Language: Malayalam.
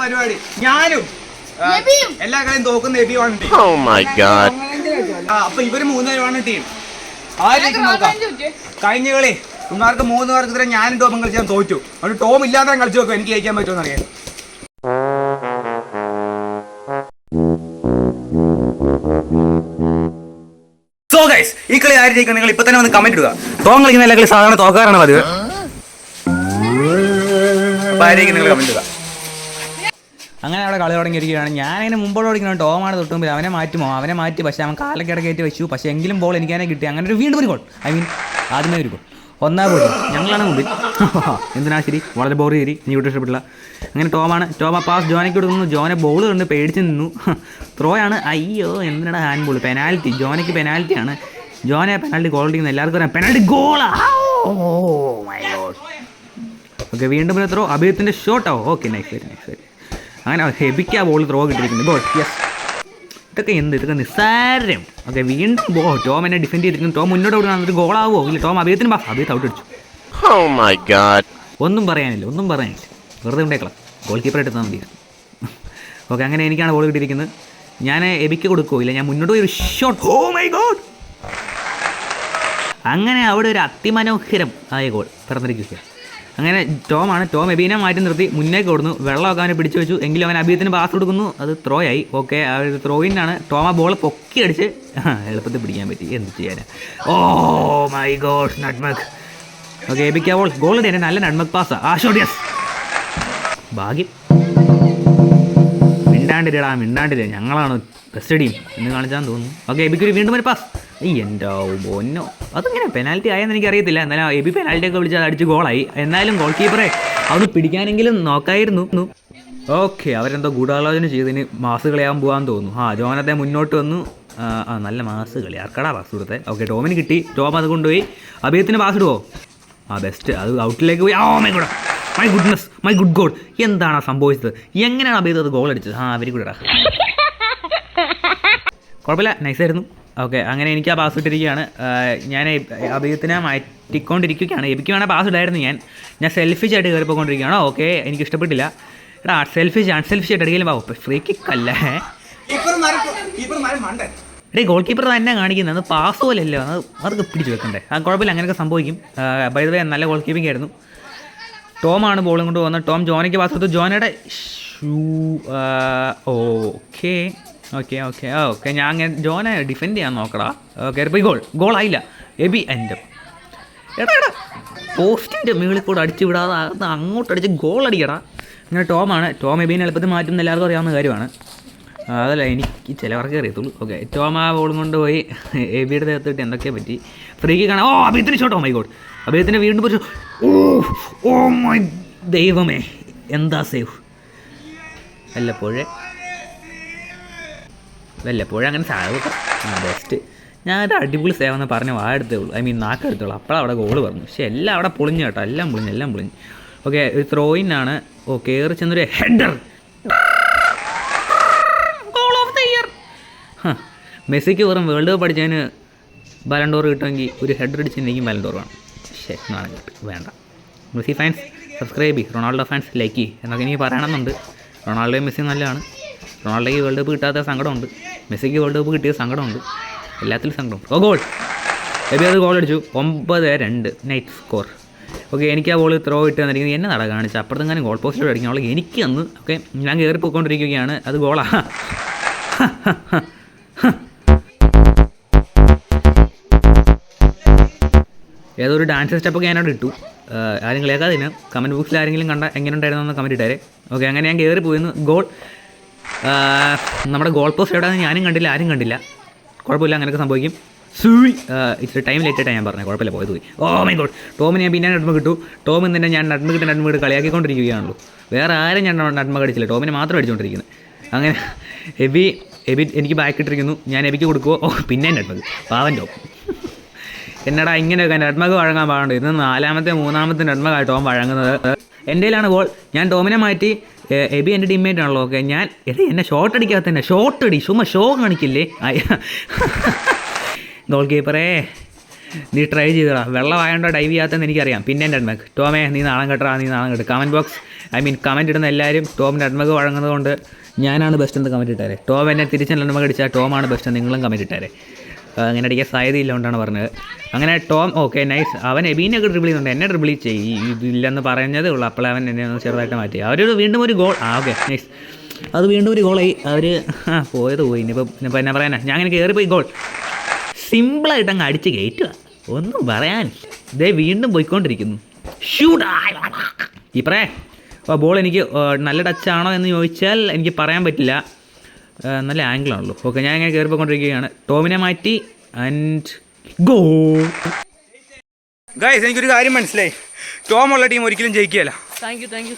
പരിപാടി. ഞാനും. എല്ലാ കളിയും തോക്കുന്ന എബിയുമാണ് ടീം. Oh അപ്പൊ ഇവർ മൂന്നുപേരുമാണ് ടീം. ആരും നോക്കാം? കഴിഞ്ഞ കളി ഇവന്മാർക്ക് മൂന്ന് പേർക്കെതിരെ ഞാനും ടോമും കളിച്ചാൻ തോറ്റു. അതുകൊണ്ട് ടോം ഇല്ലാതെ കളിച്ചു നോക്കും. എനിക്ക് ജയിക്കാൻ പറ്റുമെന്ന് അറിയാം സോ ഗൈസ് ഈ കളി ആര് ജയിക്കണം നിങ്ങൾ ഇപ്പൊ തന്നെ വന്ന് കമന്റ് ഇടുക. ടോം കളിക്കുന്ന എല്ലാ കളി സാധാരണ തോക്കാറാണ് പതിവ്. അപ്പൊ ആരെയും നിങ്ങൾ കമന്റ് ഇടുക? അങ്ങനെ അവിടെ കളി തുടങ്ങിയിരിക്കുകയാണ്. ഞാൻ അതിന് മുമ്പോട്ട് ഓടിക്കണം ടോമാണ് തൊട്ട് മുമ്പിൽ. അവനെ മാറ്റുമോ? അവനെ മാറ്റി. പക്ഷേ അവൻ കാലക്കിട കയറ്റി വെച്ചു. പക്ഷേ എങ്കിലും ബോൾ എനിക്ക് തന്നെ കിട്ടി. അങ്ങനെ ഒരു വീണ്ടും ഒരു ഗോൾ ഐ മീൻ ആദ്യമേ ഒരു ഗോൾ ഒന്നാം ഗോൾ ഞങ്ങളാണ് മുമ്പിൽ. എന്തിനാ ശരി? വളരെ ബോർ ശരി നീ വിട്ട് ഇഷ്ടപ്പെട്ടില്ല. അങ്ങനെ ടോമാണ്. ടോമ പാസ് ജോനയ്ക്ക് കൊടുക്കുന്നു. ജോനെ ബോൾ കണ്ട് പേടിച്ച് നിന്നു. ത്രോ ആണ്. അയ്യോ എന്തിനാണ് ഹാൻഡ് ബോൾ പെനാൽറ്റി ജോനയ്ക്ക് പെനാൽറ്റിയാണ് ജോനെ പെനാൽറ്റി ഗോൾ അടിക്കുന്ന. എല്ലാവർക്കും അറിയാം. പെനാൽറ്റി ഗോളാ ഓ മൈ ഗോഡ് ഓക്കെ വീണ്ടും ഒരു ത്രോ അഭിയത്തിന്റെ ഷോട്ടോ okay nice very nice very അങ്ങനെ ഹെബിക്ക് ആ ബോൾ ത്രോ കിട്ടിയിരിക്കുന്നു ബോൾ യെസ് ഇതൊക്കെ എന്ത്? ഇതൊക്കെ നിസ്സാരം. ഓക്കെ വീണ്ടും ബോ ടോം എന്നെ ഡിഫെൻഡ് ചെയ്തിരിക്കുന്നു. ടോം മുന്നോട്ട് ഓടുകയാണ് ഒരു ഗോളാവോ ഇല്ല ടോം അഭിയത്തിന് ബാ അഭിയത്ത് ഔട്ട് അടിച്ചു. Oh. ഒന്നും പറയാനില്ല ഒന്നും പറയാനില്ല. വെറുതെ ഉണ്ടേക്കളാം ഗോൾ കീപ്പർ എടുത്താൽ മതി. ഓക്കെ അങ്ങനെ എനിക്കാണ് ബോൾ കിട്ടിയിരിക്കുന്നത്. ഞാൻ എബിക്ക് കൊടുക്കുമോ ഇല്ല ഞാൻ മുന്നോട്ട് പോയി ഒരു ഷോട്ട് ഓ മൈ ഗോഡ് അങ്ങനെ അവിടെ ഒരു അതിമനോഹരം ആയ ഗോൾ പിറന്നിരിക്കുക അങ്ങനെ ടോമാണ്. ടോം എബീനെ മാറ്റി നിർത്തി. മുന്നേക്ക് കൊടുന്നു വെള്ളമൊക്കെ അവനെ പിടിച്ചു വെച്ചു. എങ്കിലും അവൻ അബീത്തിന് പാസ് കൊടുക്കുന്നു. അത് ത്രോ ആയി ഓക്കെ ആ ഒരു ത്രോയിനാണ് ടോം ആ ബോൾ പൊക്കി അടിച്ച് എളുപ്പത്തിൽ പിടിക്കാൻ പറ്റി. എന്ത് ചെയ്യാനാ? Oh my god nutmeg. Okay എബിക്ക് ആ ബോൾ ഗോൾ തന്നെ നല്ല നട്മക് പാസ് ആ. ഷോട്ട് ഭാഗ്യം. മിണ്ടാണ്ടിരടാ മിണ്ടാണ്ടിര ഞങ്ങളാണ് ബെസ്റ്റ് ടീം എന്ന് കാണിച്ചാന്ന് തോന്നുന്നു. ഓക്കെ എബിക്ക് ഒരു വീണ്ടും ഒരു പാസ് എന്റെ ബൊന്നോ അതങ്ങനെ പെനാൽറ്റി ആയെന്ന് എനിക്ക് അറിയത്തില്ല എന്നാലും എബി പെനാൽറ്റി ഒക്കെ വിളിച്ച് അടിച്ച് ഗോളായി എന്നാലും ഗോൾ കീപ്പറെ അവന് പിടിക്കാനെങ്കിലും നോക്കായിരുന്നു. ഓക്കെ അവരെന്തോ ഗൂഢാലോചന ചെയ്തതിന് മാസ് കളയാൻ പോകാൻ തോന്നുന്നു. ആ ജോനത്തെ മുന്നോട്ട് വന്നു. ആ നല്ല മാസ് കളി. ആർക്കടാ പാസ് കൊടുത്തേ? ഓക്കെ ടോമിന് കിട്ടി. ടോം അത് കൊണ്ടുപോയി. അഭിയത്തിന് പാസ് ഇടുവോ? ആ ബെസ്റ്റ് അത് ഔട്ടിലേക്ക് പോയി. ആ my good my goodness my good god എന്താണ് സംഭവിച്ചത്? എങ്ങനെയാണ് അഭിയത് അത് ഗോൾ അടിച്ചത്? ആ വെരി ഗുഡ് കുഴപ്പമില്ല. നൈസായിരുന്നു ഓക്കെ അങ്ങനെ എനിക്ക് ആ പാസ് ഇട്ടിരിക്കുകയാണ്. ഞാൻ അഭിജിത്തിനെ മാറ്റിക്കൊണ്ടിരിക്കുകയാണ്. എബിക്ക് വേണേൽ പാസ് ഇടായിരുന്നു ഞാൻ. ഞാൻ സെൽഫിഷ് ആയിട്ട് കയറി പോയിക്കൊണ്ടിരിക്കുകയാണ്? ഓക്കെ എനിക്ക് ഇഷ്ടപ്പെട്ടില്ല. എടാ സെൽഫിഷ് അൺസെൽഫിഷ് ആയിട്ട് അടിക്കലും പാവും ഫ്രീ കിക്ക് അല്ല എടേ ഗോൾ കീപ്പർ തന്നെ കാണിക്കുന്നത് അത് പാസ് പോലെയല്ലോ? അത് അവർക്ക് പിടിച്ച് വെക്കണ്ടേ? ആ കുഴപ്പമില്ല അങ്ങനെയൊക്കെ സംഭവിക്കും. ബൈ ദ വേ നല്ല ഗോൾ കീപ്പിംഗ് ആയിരുന്നു. ടോമാണ് ബോളും കൊണ്ട് പോകുന്നത് ടോം ജോനയ്ക്ക് പാസ് കൊടുത്തു. ജോനയുടെ ഷൂ ഓക്കെ. ഓക്കെ ഓക്കെ ആ ഓക്കെ ഞാൻ അങ്ങനെ ജോനെ ഡിഫെൻഡ് ചെയ്യാൻ നോക്കടാ. ഓക്കെ ഗോൾ ഗോൾ ആയില്ല. എബി എന്റെ എടാ പോസ്റ്റിന്റെ മുകളിൽ കൂടെ അടിച്ചു വിടാതെ അങ്ങോട്ട് അടിച്ച് ഗോൾ അടിക്കടാ. അങ്ങനെ ടോമാണ് ടോം എബീനെ എളുപ്പത്തിൽ മാറ്റുന്ന എല്ലാവർക്കും അറിയാവുന്ന കാര്യമാണ്. അതല്ല എനിക്ക് ചിലവർക്ക് അറിയത്തുള്ളൂ. ഓക്കെ ടോം ആ ബോളും കൊണ്ട് പോയി. എബിയുടെ ദേഹത്തിട്ട് എന്തൊക്കെ പറ്റി? ഫ്രീക്ക് കാണാം ഓ അഭിയത്തിന് ഷോട്ട് മൈ ഗോഡ് അഭിയത്തിന് വീണ്ടും ഓ ഓ മൈ ദൈവമേ. എന്താ സേഫ് വല്ലപ്പോഴേ. വല്ലപ്പോഴും അങ്ങനെ സാധനം ആ ബെസ്റ്റ് ഒരു അടിപൊളി സേവ് എന്ന് പറഞ്ഞ് വാടെടുത്തേ ഉള്ളൂ. ഐ മീൻ നാക്കെടുത്തുള്ളൂ അപ്പോൾ അവിടെ ഗോൾ പറഞ്ഞു പക്ഷേ എല്ലാം അവിടെ പൊളിഞ്ഞു കേട്ടോ. എല്ലാം പൊളിഞ്ഞു എല്ലാം പൊളിഞ്ഞു. ഓക്കെ ഒരു ത്രോയിനാണ് ഓ കയറി ചെന്നൊരു header goal of the year മെസ്സിക്ക് വെറും വേൾഡ് കപ്പ് അടിച്ചതിന് ബലൻഡോർ കിട്ടുമെങ്കിൽ ഒരു ഹെഡർ അടിച്ചിട്ടുണ്ടെങ്കിൽ ബലൻഡോർ വേണം. ശേ നാളെ വേണ്ട. മെസ്സി ഫാൻസ് സബ്സ്ക്രൈബ് ചെയ്യും. റൊണാൾഡോ ഫാൻസ് ലൈക്ക് ചെയ്യും. എന്നൊക്കെ എനിക്ക് പറയണമെന്നുണ്ട്. റൊണാൾഡോയും മെസ്സി നല്ലതാണ്. റൊണാൾഡോയ്ക്ക് വേൾഡ് കപ്പ് കിട്ടാത്ത സങ്കടമുണ്ട്. മെസ്സിക്ക് വേൾഡ് കപ്പ് കിട്ടിയ സങ്കടമുണ്ട്. എല്ലാത്തിലും സങ്കടം. ഓ ഗോൾ എബി അത് ഗോൾ അടിച്ചു. ഒമ്പത് രണ്ട്. നൈറ്റ് സ്കോർ ഓക്കെ എനിക്ക് ആ ബോൾ ത്രോ ഇട്ട് തന്നിരിക്കുന്നത് എന്നെ നട കാണിച്ചു. അപ്പുറത്തെങ്ങാനും ഗോൾ പോസ്റ്റിലോട് അടിക്കാനുള്ള എനിക്ക് അന്ന് ഓക്കെ ഞാൻ കയറി പോയിക്കൊണ്ടിരിക്കുകയാണ് അത് ഗോളാ ഏതോ ഒരു ഡാൻസ് സ്റ്റെപ്പൊക്കെ ഞാനവിടെ ഇട്ടു. ആരെങ്കിലും ആരും കളിയാക്കാതിന് കമന്റ് ബോക്സിൽ ആരെങ്കിലും കണ്ട എങ്ങനെ ഉണ്ടായിരുന്നു എന്ന് കമന്റ് ഇട്ടേരെ. ഓക്കെ അങ്ങനെ ഞാൻ കയറി പോയിരുന്നു ഗോൾ നമ്മുടെ ഗോൾ പോസ്റ്റ് എവിടെയാണെന്ന് ഞാനും കണ്ടില്ല ആരും കണ്ടില്ല. കുഴപ്പമില്ല അങ്ങനെയൊക്കെ സംഭവിക്കും. സൂയി. ഇച്ചിരി ടൈം ലേറ്റ് ആയിട്ടാണ് ഞാൻ പറഞ്ഞത്. കുഴപ്പമില്ല പോയത് പോയി. ഓ മൈ ഗോഡ് ടോമിന് പിന്നെ നട്മ കിട്ടു. ടോമിൽ തന്നെ ഞാൻ നട്മ കിട്ടി നട്മ കിട്ടും കളിയാക്കിക്കൊണ്ടിരിക്കുകയാണല്ലോ. വേറെ ആരും ഞാൻ നട്മ കടിച്ചില്ല ടോമിനെ മാത്രം അടിച്ചുകൊണ്ടിരിക്കുന്നത് അങ്ങനെ എബി എബി എനിക്ക് ബാക്ക് ഇട്ടിരിക്കുന്നു. ഞാൻ എബിക്ക് കൊടുക്കുമോ ഓ പിന്നെ നട്മ പാവൻ ടോം. എന്നടാ ഇങ്ങനെയൊക്കെ നട്മക് വഴങ്ങാൻ പാടുണ്ട്. ഇന്ന് നാലാമത്തെ മൂന്നാമത്തെ നട്മകാണ് ടോം വഴങ്ങുന്നത്. എന്റെ ഗോൾ ഞാൻ ടോമിനെ മാറ്റി. എബി എന്റെ ടീംമേറ്റ് ആണല്ലോ. ഓക്കെ ഞാൻ എടേ എന്നെ ഷോട്ട് അടിക്കാത്ത തന്നെ ഷോട്ട് അടി ചുമ്മാ ഷോ കാണിക്കില്ലേ? ഗോൾ കീപ്പറേ നീ ട്രൈ ചെയ്തടാ. വെള്ളമായോണ്ടോ ഡൈവ് ചെയ്യാത്തതെന്ന് എനിക്കറിയാം. പിന്നെ അഡ്മക് ടോമേ നീ നാളെ കെട്ടടാ നീ നാളെ കെട്ട്. Comment box I mean comment ഇടുന്ന എല്ലാവരും ടോമിന്റെ അഡ്മക് വഴങ്ങുന്നത് കൊണ്ട് ഞാനാണ് ബെസ്റ്റ് എന്ന് കമന്റ് ഇട്ടാരെ. ടോം എന്നെ തിരിച്ച് അഡ്മക് അടിച്ചാൽ ടോമാണ് ബെസ്റ്റ് നിങ്ങളും കമന്റ് ഇട്ടേരെ. അങ്ങനെ അടിക്കാൻ സാധ്യതയില്ല കൊണ്ടാണ് പറഞ്ഞത്. അങ്ങനെ ടോം ഓക്കെ നൈസ്. അവൻ എബീനെ എബീനൊക്കെ ഡ്രിബിൾ ചെയ്യുന്നുണ്ട്. എന്നെ ഡ്രിബിൾ ചെയ്യും ഇതില്ലെന്ന് പറഞ്ഞതേ ഉള്ളൂ. അപ്പോൾ അവൻ എന്നെ ഒന്ന് ചെറുതായിട്ട് മാറ്റി. അവരൊരു വീണ്ടും ഒരു ഗോൾ ആ ഓക്കെ നൈസ്. അത് വീണ്ടും ഒരു ഗോളായി അവർ ആ പോയത് പോയി. ഇനിയിപ്പോൾ ഇനിയിപ്പോൾ എന്നാ പറയാനാ? ഞാൻ അങ്ങനെ കയറിപ്പോയി ഗോൾ സിമ്പിളായിട്ട് അങ്ങ് അടിച്ച് കയറ്റുക ഒന്നും പറയാനില്ല. ഇതേ വീണ്ടും പോയിക്കൊണ്ടിരിക്കുന്നു. ഷൂട്ട് ഇപ്പറേ ആ ബോൾ എനിക്ക് നല്ല ടച്ചാണോ എന്ന് ചോദിച്ചാൽ എനിക്ക് പറയാൻ പറ്റില്ല. നല്ല ആംഗിളാണല്ലോ ഓക്കെ ഞാൻ ഇങ്ങനെ കയറിപ്പോണ്ടിരിക്കുകയാണ് ടോമിനെ മാറ്റി ആൻഡ് ഗോ ഗൈസ് എനിക്കൊരു കാര്യം മനസ്സിലായി. ടോമുള്ള ടീം ഒരിക്കലും ജയിക്കുകയല്ല. Thank you thank you